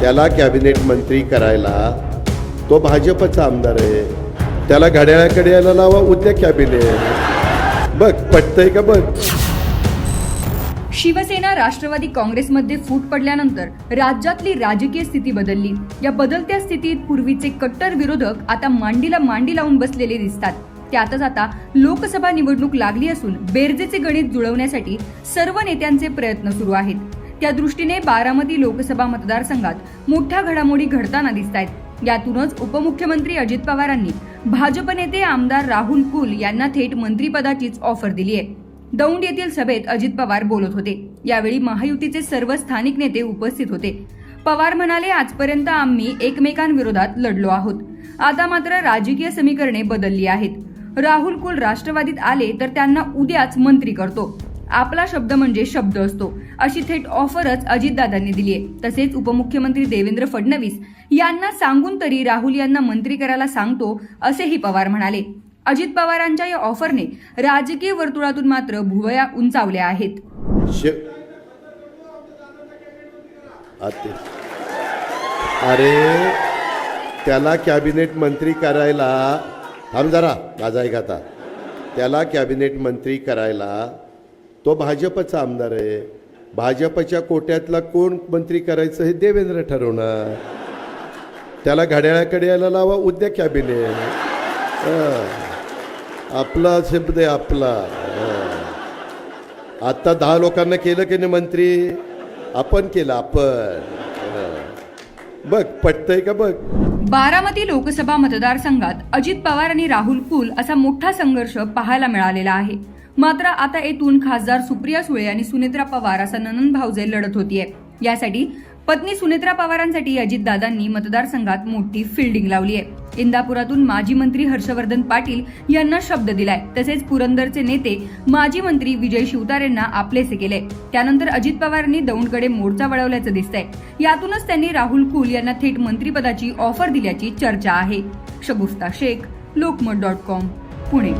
त्याला कॅबिनेट मंत्री करायला तो भाजपचा आमदार आहे. त्याला घड्याळाकडे यायला लावा उद्या कॅबिनेट. बघ पटतंय का बघ? शिवसेना राष्ट्रवादी काँग्रेसमध्ये फूट पडल्यानंतर राज्यातली राजकीय स्थिती बदलली. या बदलत्या स्थितीत पूर्वीचे कट्टर विरोधक आता मांडीला मांडी लावून बसलेले दिसतात. त्यातच आता लोकसभा निवडणूक लागली असून बेरजेचे गणित जुळवण्यासाठी सर्व नेत्यांचे प्रयत्न सुरू आहेत. त्या दृष्टीने बारामती लोकसभा मतदारसंघात मोठ्या घडामोडी घडताना दिसत आहेत यातूनच उपमुख्यमंत्री अजित पवारांनी भाजप नेते आमदार राहुल कुल यांना थेट मंत्रीपदाचीच ऑफर दिली आहे. दौंड येथील सभेत अजित पवार बोलत होते. यावेळी महायुतीचे सर्व स्थानिक नेते उपस्थित होते. पवार म्हणाले आजपर्यंत आम्ही एकमेकांविरोधात लढलो आहोत. आता मात्र राजकीय समीकरणे बदलली आहेत. राहुल कुल राष्ट्रवादीत आले तर त्यांना उद्याच मंत्री करतो. आपला शब्द म्हणजे शब्द असतो. अशी थेट ऑफरच अजितदादांनी दिली आहे. तसेच उपमुख्यमंत्री देवेंद्र फडणवीस यांना सांगून तरी राहुल यांना मंत्री करायला सांगतो असेही पवार म्हणाले. अजित पवारांच्या या ऑफरने राजकीय वर्तुळातून मात्र भुवया उंचावल्या आहेत. अरे त्याला कॅबिनेट मंत्री करायला थांब जरा माझा ऐका त्याला कॅबिनेट मंत्री करायला तो भाजपचा आमदार आहे. भाजपच्या कोट्यातला कोण मंत्री करायचं हे देवेंद्र ठरवणार. त्याला घड्याळाकडे यायला लावा उद्या कॅबिनेट. आपला शब्द आहे आपला. आत्ता दहा लोकांना केलं की नाही मंत्री? आपण केलं आपण. बघ पटतंय का बघ? बारामती लोकसभा मतदारसंघात अजित पवार आणि राहुल कुल असा मोठा संघर्ष पाहायला मिळालेला आहे. मात्र आता येथून खासदार सुप्रिया सुळे आणि सुनेत्रा पवार असा ननन भाऊजे लढत होतीये. यासाठी पत्नी सुनेत्रा पवारांसाठी अजितदादांनी मतदारसंघात मोठी फिल्डिंग लावली आहे इंदापुरातून माजी मंत्री हर्षवर्धन पाटील यांना शब्द दिलाय. तसेच पुरंदरचे नेते माजी मंत्री विजय शिवतारेंना आपलेसे केले. त्यानंतर अजित पवारांनी दौंडकडे मोर्चा वळवल्याचं दिसतंय. यातूनच त्यांनी राहुल कुल यांना थेट मंत्रीपदाची ऑफर दिल्याची चर्चा आहे. Shagufta Shaikh Lokmat dot com Pune.